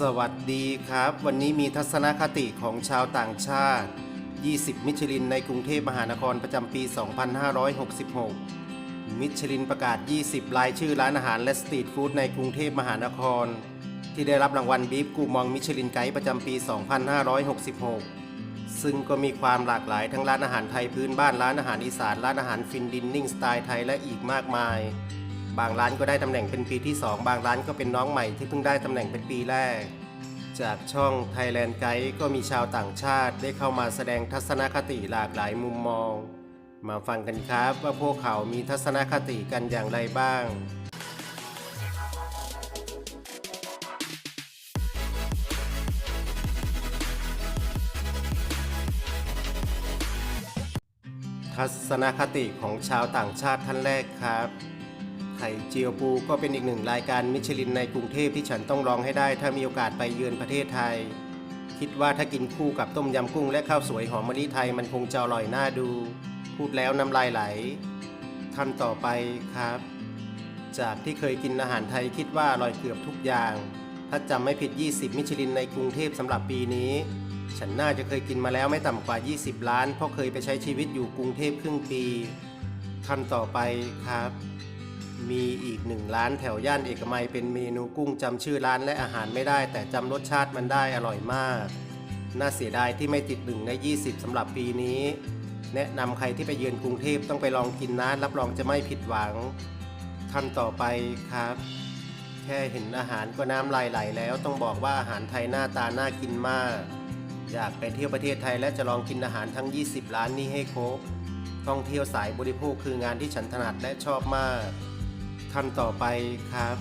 สวัสดีครับ วันนี้มีทัศนคติของชาวต่างชาติ 20 มิชลินในกรุงเทพมหานครประจำปี 2566 มิชลินประกาศ 20 รายชื่อร้านอาหารและสตรีทฟู้ดในกรุงเทพมหานคร ที่ได้รับรางวัลบีฟกูมองมิชลินไกด์ประจำปี 2566 ซึ่งก็มีความหลากหลายทั้งร้านอาหารไทยพื้นบ้านร้านอาหารอีสานร้านอาหารฟินดินนิ่งสไตล์ไทยและอีกมากมาย บางร้านก็ได้ตำแหน่งเป็นปีที่ 2 บางร้านก็เป็นน้องใหม่ที่เพิ่งได้ตำแหน่งเป็นปีแรก จากช่อง Thailand Guide ก็มีชาวต่างชาติได้เข้ามาแสดงทัศนคติหลากหลายมุมมอง มาฟังกันครับว่าพวกเขามีทัศนคติกันอย่างไรบ้างทัศนคติของชาวต่างชาติท่านแรกครับ ไข่เจียวปูก็เป็นอีกหนึ่งรายการมิชลินในกรุงเทพที่ฉันต้องลองให้ได้ ถ้ามีโอกาสไปเยือนประเทศไทย คิดว่าถ้ากินคู่กับต้มยำกุ้งและข้าวสวยหอมมะลิไทยมันคงจะอร่อยน่าดู พูดแล้วน้ำลายไหลท่านต่อไปครับ จากที่เคยกินอาหารไทยคิดว่าอร่อยเกือบทุกอย่าง ถ้าจำไม่ผิด 20 มิชลินในกรุงเทพสำหรับปีนี้ ฉันน่าจะเคยกินมาแล้วไม่ต่ำกว่า 20 ล้าน เพราะเคยไปใช้ชีวิตอยู่กรุงเทพครึ่งปีท่านต่อไปครับ มีอีกหนึ่งร้านแถวย่านเอกมัยเป็นเมนูกุ้งจำชื่อร้านและอาหารไม่ได้ แต่จำรสชาติมันได้อร่อยมาก น่าเสียดายที่ไม่ติดหนึ่งใน20สำหรับปีนี้ แนะนำใครที่ไปเยือนกรุงเทพต้องไปลองกินนะรับรองจะไม่ผิดหวังท่านต่อไปครับ แค่เห็นอาหารก็น้ำลายไหลแล้วต้องบอกว่าอาหารไทยหน้าตาน่ากินมาก อยากไปเที่ยวประเทศไทยและจะลองกินอาหารทั้ง 20 ร้านนี้ให้ครบท่องเที่ยวสายบริโภคคืองานที่ฉันถนัดและชอบมาก ท่านต่อไปครับ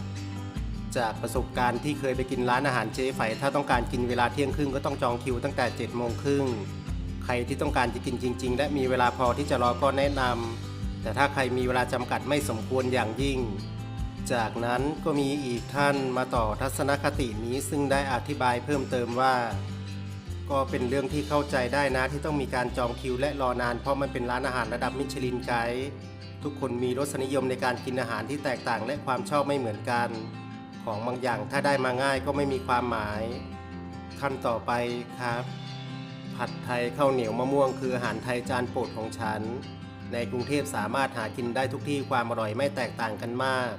จากประสบการณ์ที่เคยไปกินร้านอาหารเจ๊ไฝถ้าต้องการกินเวลาเที่ยงครึ่งก็ต้องจองคิวตั้งแต่7โมงครึ่งใครที่ต้องการจะกินจริง ๆ และมีเวลาพอที่จะรอก็แนะนำแต่ถ้าใครมีเวลาจำกัดไม่สมควรอย่างยิ่ง จากนั้นก็มีอีกท่านมาต่อทัศนคตินี้ซึ่งได้อธิบายเพิ่มเติมว่า ก็เป็นเรื่องที่เข้าใจได้นะที่ต้องมีการจองคิวและรอนาน เพราะมันเป็นร้านอาหารระดับมิชลินไกด์ ทุกคนมีรสนิยมในการกินอาหารที่แตกต่างและความชอบไม่เหมือนกัน ของบางอย่างถ้าได้มาง่ายก็ไม่มีความหมายท่านต่อไปครับ ผัดไทยข้าวเหนียวมะม่วงคืออาหารไทยจานโปรดของฉัน ในกรุงเทพสามารถหากินได้ทุกที่ความอร่อยไม่แตกต่างกันมาก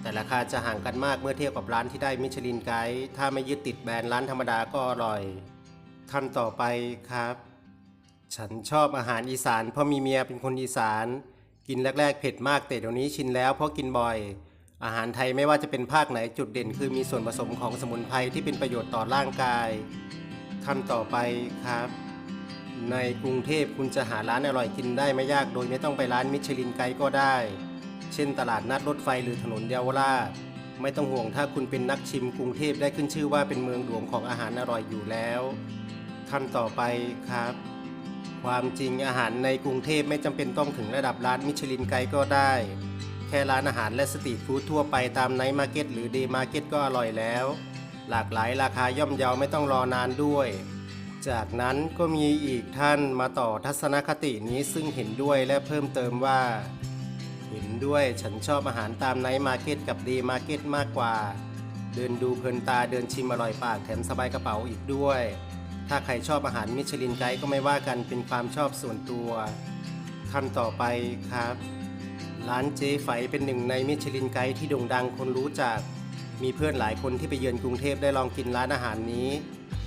แต่ราคาจะห่างกันมากเมื่อเทียบกับร้านที่ได้มิชลินไกด์ถ้าไม่ยึดติดแบรนด์ร้านธรรมดาก็อร่อยท่านต่อไปครับฉันชอบอาหารอีสานเพราะมีเมียเป็นคนอีสาน กินแรก ๆ เผ็ดมากแต่เดี๋ยวนี้ชินแล้วเพราะกินบ่อย อาหารไทยไม่ว่าจะเป็นภาคไหนจุดเด่น คือมีส่วนผสมของสมุนไพรที่เป็นประโยชน์ต่อร่างกายท่านต่อไปครับ ในกรุงเทพคุณจะหาร้านอร่อยกินได้ไม่ยากโดยไม่ต้องไปร้านมิชลินไกด์ก็ได้ เช่นตลาดนัดรถไฟหรือถนนเยาวราชไม่ต้องห่วงถ้าคุณเป็นนักชิมกรุงเทพได้ขึ้นชื่อว่าเป็นเมืองหลวงของอาหารอร่อยอยู่แล้วท่านต่อไปครับ ความจริงอาหารในกรุงเทพไม่จำเป็นต้องถึงระดับร้านมิชลินไกด์ก็ได้ แค่ร้านอาหารและสตรีทฟู้ดทั่วไปตามไนท์มาร์เก็ตหรือเดย์มาร์เก็ตก็อร่อยแล้ว หลากหลายราคาย่อมเยาไม่ต้องรอนานด้วย จากนั้นก็มีอีกท่านมาต่อทัศนคตินี้ซึ่งเห็นด้วยและเพิ่มเติมว่า เห็นด้วยฉันชอบอาหารตามไนท์มาร์เก็ตกับเดย์มาร์เก็ตมากกว่า เดินดูเพลินตาเดินชิมอร่อยปากแถมสบายกระเป๋าอีกด้วย ถ้าใครชอบอาหารมิชลินไกด์ก็ไม่ว่ากันเป็นความชอบส่วนตัวท่านต่อไปครับ ร้านเจ๊ไฝเป็นหนึ่งในมิชลินไกด์ที่โด่งดังคนรู้จัก มีเพื่อนหลายคนที่ไปเยือนกรุงเทพได้ลองกินร้านอาหารนี้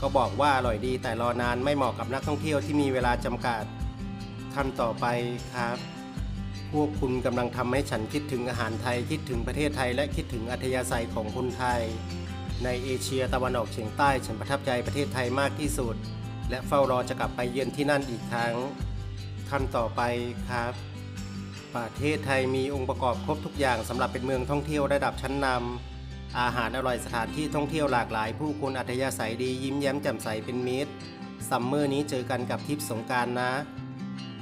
ก็บอกว่าอร่อยดีแต่รอนานไม่เหมาะกับนักท่องเที่ยวที่มีเวลาจำกัดท่านต่อไปครับพวกคุณกำลังทำให้ฉันคิดถึงอาหารไทยคิดถึงประเทศไทยและคิดถึงอัธยาศัยของคนไทย ในเอเชียตะวันออกเฉียงใต้ฉันประทับใจประเทศไทยมากที่สุด และเฝ้ารอจะกลับไปเยือนที่นั่นอีกครั้งท่านต่อไปครับ ประเทศไทยมีองค์ประกอบครบทุกอย่างสำหรับเป็นเมืองท่องเที่ยวระดับชั้นนำอาหารอร่อยสถานที่ท่องเที่ยวหลากหลาย ผู้คนอัธยาศัยดียิ้มแย้มแจ่มใสเป็นมิตรซัมเมอร์นี้เจอกันกับทริปสงการนะ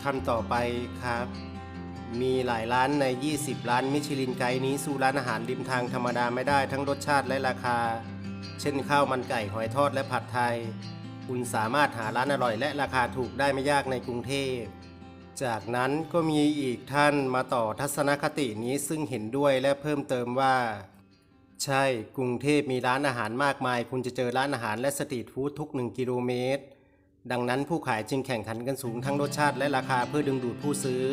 ท่านต่อไปครับ มีหลายร้านใน 20 ร้านมิชลินไกด์นี้สู้ร้านอาหารริมทางธรรมดาไม่ได้ทั้งรสชาติและราคา เช่นข้าวมันไก่หอยทอดและผัดไทย คุณสามารถหาร้านอร่อยและราคาถูกได้ไม่ยากในกรุงเทพ จากนั้นก็มีอีกท่านมาต่อทัศนคตินี้ซึ่งเห็นด้วยและเพิ่มเติมว่า ใช่ กรุงเทพมีร้านอาหารมากมาย คุณจะเจอร้านอาหารและสตรีทฟู้ดทุก 1 กิโลเมตร ดังนั้นผู้ขายจึงแข่งขันกันสูงทั้งรสชาติและราคาเพื่อดึงดูดผู้ซื้อ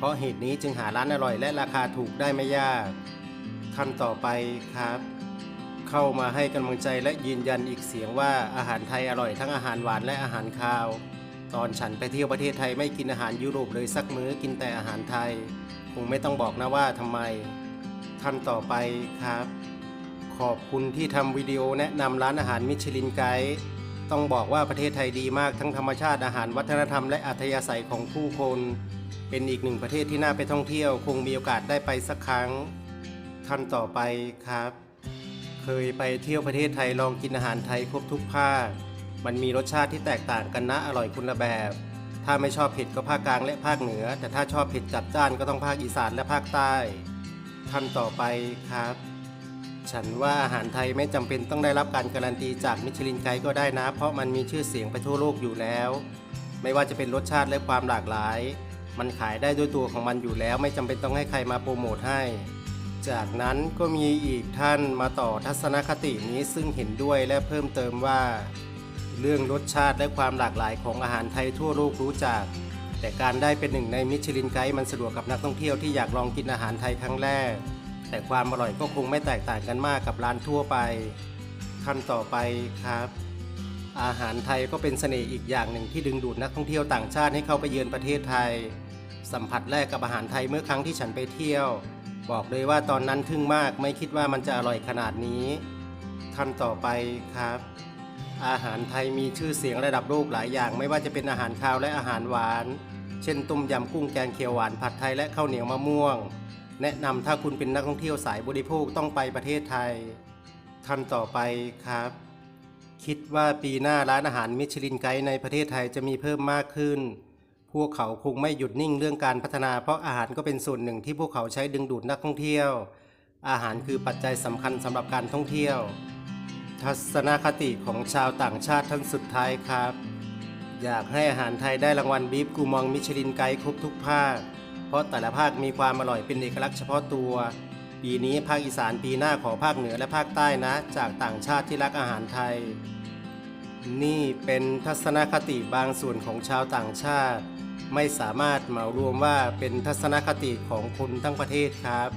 เพราะเหตุนี้จึงหาร้านอร่อยและราคาถูกได้ไม่ยากขั้นต่อไปครับ เข้ามาให้กำลังใจและยืนยันอีกเสียงว่าอาหารไทยอร่อยทั้งอาหารหวานและอาหารคาว ตอนฉันไปเที่ยวประเทศไทยไม่กินอาหารยุโรปเลยสักมื้อกินแต่อาหารไทย คงไม่ต้องบอกนะว่าทำไมท่านต่อไปครับ ขอบคุณที่ทำวิดีโอแนะนำร้านอาหารมิชลินไกด์ต้องบอกว่าประเทศไทยดีมากทั้งธรรมชาติอาหารวัฒนธรรมและอัธยาศัยของผู้คน เป็นอีกหนึ่งประเทศที่น่าไปท่องเที่ยว คงมีโอกาสได้ไปสักครั้งท่านต่อไปครับ เคยไปเที่ยวประเทศไทยลองกินอาหารไทยครบทุกภาค มันมีรสชาติที่แตกต่างกันนะอร่อยคนละแบบ ถ้าไม่ชอบเผ็ดก็ภาคกลางและภาคเหนือ แต่ถ้าชอบเผ็ดจัดจ้านก็ต้องภาคอีสานและภาคใต้ท่านต่อไปครับ ฉันว่าอาหารไทยไม่จำเป็นต้องได้รับการการันตีจากมิชลินไกด์ก็ได้นะ เพราะมันมีชื่อเสียงไปทั่วโลกอยู่แล้ว ไม่ว่าจะเป็นรสชาติและความหลากหลาย มันขายได้ด้วยตัวของมันอยู่แล้ว ไม่จำเป็นต้องให้ใครมาโปรโมทให้ จากนั้นก็มีอีกท่านมาต่อทัศนคตินี้ซึ่งเห็นด้วยและเพิ่มเติมว่า เรื่องรสชาติและความหลากหลายของอาหารไทยทั่วโลกรู้จัก แต่การได้เป็นหนึ่งในมิชลินไกด์มันสะดวกกับนักท่องเที่ยวที่อยากลองกินอาหารไทยครั้งแรก แต่ความอร่อยก็คงไม่แตกต่างกันมากกับร้านทั่วไปขั้นต่อไปครับอาหารไทยก็เป็นเสน่ห์อีกอย่างหนึ่งที่ดึงดูดนักท่องเที่ยวต่างชาติให้เข้าไปเยือนประเทศไทย สัมผัสแรกกับอาหารไทยเมื่อครั้งที่ฉันไปเที่ยว บอกเลยว่าตอนนั้นทึ่งมากไม่คิดว่ามันจะอร่อยขนาดนี้ท่านต่อไปครับ อาหารไทยมีชื่อเสียงระดับโลกหลายอย่าง ไม่ว่าจะเป็นอาหารคาวและอาหารหวาน เช่นต้มยำกุ้งแกงเขียวหวานผัดไทยและข้าวเหนียวมะม่วง แนะนำถ้าคุณเป็นนักท่องเที่ยวสายบริโภคต้องไปประเทศไทยท่านต่อไปครับ คิดว่าปีหน้าร้านอาหารมิชลินไกด์ในประเทศไทยจะมีเพิ่มมากขึ้น พวกเขาคงไม่หยุดนิ่งเรื่องการพัฒนา เพราะอาหารก็เป็นส่วนหนึ่งที่พวกเขาใช้ดึงดูดนักท่องเที่ยว อาหารคือปัจจัยสำคัญสำหรับการท่องเที่ยว ทัศนคติของชาวต่างชาติท่านสุดท้ายครับ อยากให้อาหารไทยได้รางวัลบีฟกูมองมิชลินไกด์ครบทุกภาค เพราะแต่ละภาคมีความอร่อยเป็นเอกลักษณ์เฉพาะตัว ปีนี้ภาคอีสานปีหน้าขอภาคเหนือและภาคใต้นะ จากต่างชาติที่รักอาหารไทย นี่เป็นทัศนคติบางส่วนของชาวต่างชาติ ไม่สามารถเหมารวมว่าเป็นทัศนคติของคนทั้งประเทศครับ